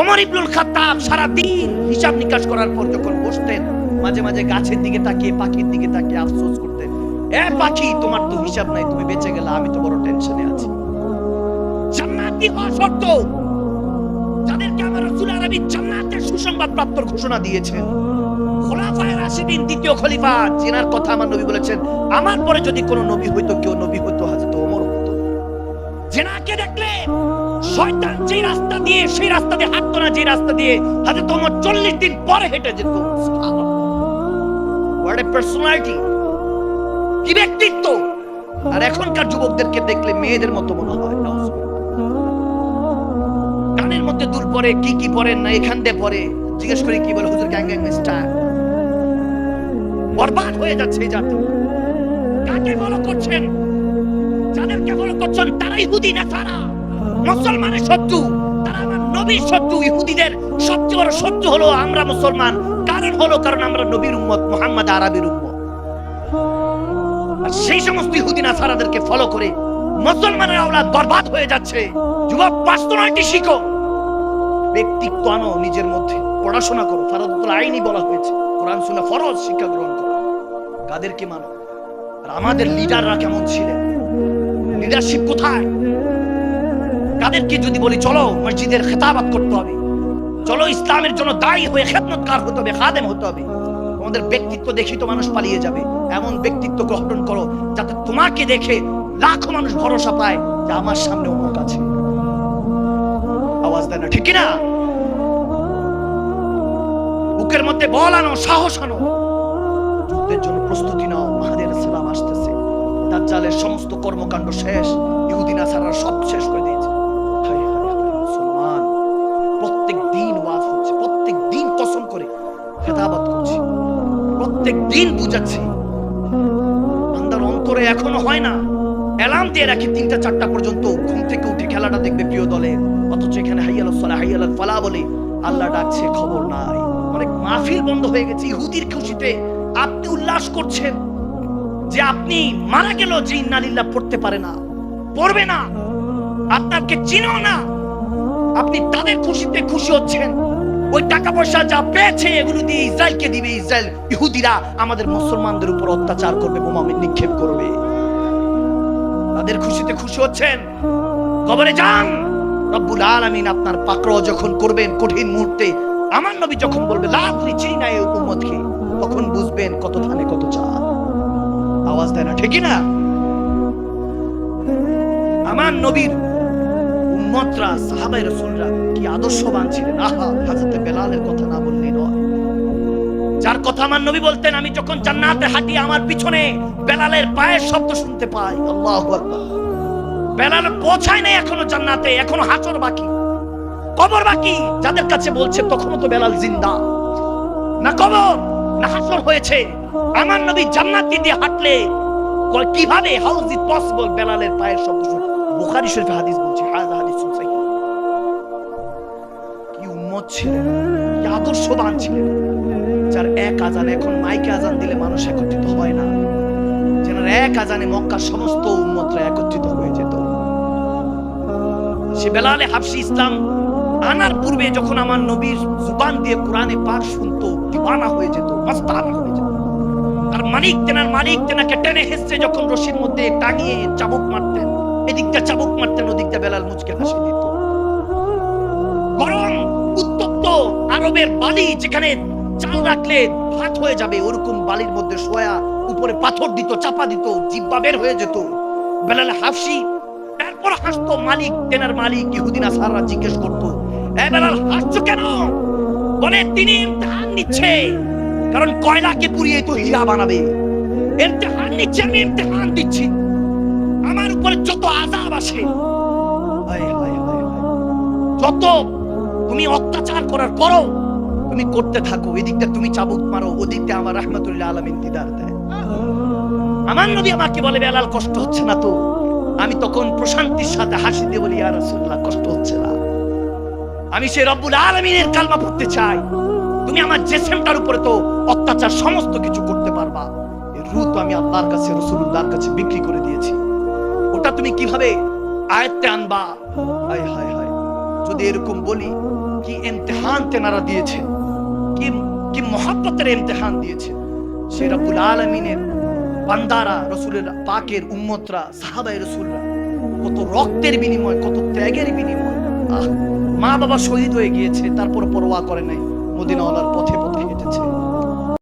ওমর ইবনুল খাত্তাব সারা দিন হিসাব নিকাশ করার পর যখন বসতেন, মাঝে মাঝে গাছের দিকে তাকিয়ে, পাখির দিকে তাকিয়ে আফসোস করতেন, এ পাখি, তোমার তো হিসাব নাই, তুমি বেঁচে গেলে আমি তো বড় টেনশনে আছি। জান্নাতি হওয়া শর্ত যাদেরকে আমার রাসূল আরবি জান্নাতের সুসংবাদ প্রাপ্তর ঘোষণা দিয়েছেন। খোলাফায়ে রাশিদিন দ্বিতীয় খলিফা, জিনার কথা আমার নবী বলেছেন, আমার পরে যদি কোনো নবী হইতো, কেউ নবী হইতো হযরত ওমর হতো। জেনাকে দেখলে শয়তান যে রাস্তা দিয়ে, সেই রাস্তা দিয়ে হাঁটতো না যে রাস্তা দিয়ে হযরত ওমর 40 দিন পরে হেঁটে যেত। পার্সোনালিটি কি ব্যক্তিত্ব? আর এখনকার যুবকদেরকে দেখলে মেয়েদের মতো মনে হয়। কানের মধ্যে দূর পরে, কি কি পরেন না এখান দিয়ে পরে? জিজ্ঞেস করি, কি বলে? হুজুর গ্যাং গ্যাং বরবাদ হয়ে যাচ্ছে এই জাতি। কাকে ফলো করছেন? যাদেরকে ফলো করছেন, তারা ইহুদি না, তারা মুসলমানের শত্রু নবীর শত্রু, ইহুদিদের সবচেয়ে বড় শত্রু হলো আমরা মুসলমান। কারণ হলো, কারণ আমরা নবীর উম্মত, মুহাম্মদ আরবির উম্মত। সেই সমস্ত ইহুদি নাসারাদেরকে ফলো করে মুসলমানের আওলাদ বরবাদ হয়ে যাচ্ছে। যুবক পার্সোনালিটি শিখো। ব্যক্তিত্ব আনো নিজের মধ্যে, পড়াশোনা করো। ফারাদুল আইনি বলা হয়েছে, কোরআন শুনে ফরজ, শিক্ষা গ্রহণ করো। কাদেরকে মানো? আর আমাদের লিডাররা কেমন ছিলেন? লিডারশিপ কোথায়? কাদেরকে যদি বলি, চলো মসজিদের খেতাবাত করতে হবে। চলো ইসলামের জন্য দায়ী হয়ে খেদমতকার হতে হবে, খাদেম হতে হবে। তোমাদের ব্যক্তিত্ব দেখি তো মানুষ পালিয়ে যাবে। এমন ব্যক্তিত্ব গঠন করো যাতে তোমাকে দেখে লাখো মানুষ ভরসা পায় যে আমার সামনে অমুক আছে। আওয়াজ দেয় না, ঠিক না বুকের মধ্যে বল আনো, সাহস আনো। যুদ্ধের জন্য প্রস্তুতি নাও, মাহাদের সালাম আসতেছে। দাজ্জালের সমস্ত কর্মকাণ্ড শেষ। ইহুদিন আসারা সব শেষ করে দিয়েছে। প্রত্যেক দিন বুঝাচ্ছি। বান্দার অন্তরে এখনও হয় না। অ্যালার্ম দিয়ে রাখি তিনটা চারটা পর্যন্ত। ঘুম থেকে উঠে খেলাটা দেখবে প্রিয় দলের অথচ এখানে হাইয়াল সালা হাইয়াল ফালা বলে আল্লাহ ডাকছে, খবর নাই। অনেক মাহফিল বন্ধ হয়ে গেছে। ইহুদির খুশিতে আপনি উল্লাস করছেন যে আপনি মারা গেল যে ইন্নালিল্লাহ পড়তে পারে না, পড়বে না। আপনাকে চিনো না। আপনি তাদের খুশিতে খুশি হচ্ছেন। ওই টাকা পয়সা যা পেয়েছে, এগুলো দিয়ে ইসরায়েলকে দিবে। ইসরায়েল ইহুদিরা আমাদের মুসলমানদের উপর অত্যাচার করবে, বোমা নিক্ষেপ করবে। তাদের খুশিতে খুশি হচ্ছেন। কবরে যান! রব্বুল আলামিন আপনার পাকড় যখন করবেন কঠিন মুহূর্তে, আমার নবী যখন বলবে লাফরি চিনি না এই উম্মতকে, তখন বুঝবেন কত ধানে কত চাল। আওয়াজ দেয় না, ঠিকই না? আমার নবীর উম্মতরা সাহাবাই রসুলরা কি আদর্শবান ছিলেন? আহা হাজরতে বেলালের কথা না বললেই নয়। যার কথা আমার নবী বলতেন, আমি যখন জান্নাতে হাঁটি, আমার পিছনে বেলালের পায়ের শব্দ শুনতে পাই। আল্লাহু বেলাল পৌঁছায় নাই এখনও জান্নাতে, এখনও হাসর বাকি। কবর বাকি। যাদের কাছে বলছে, তখনও তো বেলাল জিন্দা। না কবর, না হাসর হয়েছে। আমার নবী জান্নাত দিয়ে হাঁটলে কীভাবে? How's it possible? বেলালের পায়ের শব্দ শুনে। বুখারী শরীফে হাদিস বলছে কি ছিলেন আদর্শবান ছিলেন, যার এক আজান এখন মাইকে আজান দিলে মানুষ একত্রিত হয় না। যেনার এক আজানে মক্কার সমস্ত উম্মতরা একত্রিত হয়ে যেত। সে বেলালে হাফসি ইসলাম আনার পূর্বে যখন আমার নবীর জুবান দিয়ে কোরআনে পাক শুনতো, দিওয়ানা হয়ে যেত, মাস্তানা হয়ে যেত। আর মালিক তেনার মালিক তেনাকে টেনে হেসছে যখন রশির মধ্যে টাঙিয়ে চাবুক মারতেন, এদিকটা চাবুক মারতেন, ওদিকটা বেলাল মুচকে হাসি দিত। আরবের বালি যেখানে চাল রাখলে ভাত হয়ে যাবে, ওরকম বালির মধ্যে শোয়া উপরে পাথর দিত, চাপা দিত, জিব্বা বের হয়ে যেত। বেলাল হাফসি, তারপর হাসতো মালিক, তেনার মালিক, ইহুদিন আসাররা জিজ্ঞেস করতো, এ বেলাল, হাসছো কেন? বলে, তিনি ইমতিহান নিচ্ছে, কারণ কয়লাকে পুড়িয়ে তো হীরা বানাবে। ইমতিহান নিচ্ছে, আমি ইমতিহান দিচ্ছি। আমার উপরে যত আযাব আসে। যত তুমি অত্যাচার করার করো তুমি করতে থাকো, এদিকটা তুমি চাবুক মারো, ওদিকটা আমার রাহমাতুল্লাহ আলামিন দিদার দেয়। আমার নবী আমাকে বলে, বেলাল, কষ্ট হচ্ছে না তো? আমি তখন প্রশান্তির সাথে হাসি দিয়ে বলি রাসূলুল্লাহ, কষ্ট হচ্ছে না। আমি সে রব্বুল আলামিনের কালমা পড়তে চাই। তুমি আমার জেসেমটার উপরে তো অত্যাচার সমস্ত কিছু করতে পারবা। এই রূহ তো আমি আল্লাহর কাছে, রাসূলুল্লাহর কাছে বিক্রি করে দিয়েছি। ওটা তুমি কীভাবে আয়ত্তে আনবা? হায় হায় হায়। যদি এরকম বলি কি ইমতেহান তেনারা দিয়েছে? কি কি মহাব্বতের ইমতিহান দিয়েছে? সে রব্বুল আলমিনের বান্দারা, রসুলের পাকের উম্মতরা সাহাবাই রসুলরা, কত রক্তের বিনিময়, কত ত্যাগের বিনিময়। আহ মা বাবা শহীদ হয়ে গিয়েছে তারপর পরোয়া করে নাই, মদিনাওয়ালার পথে পথে হেঁটেছে।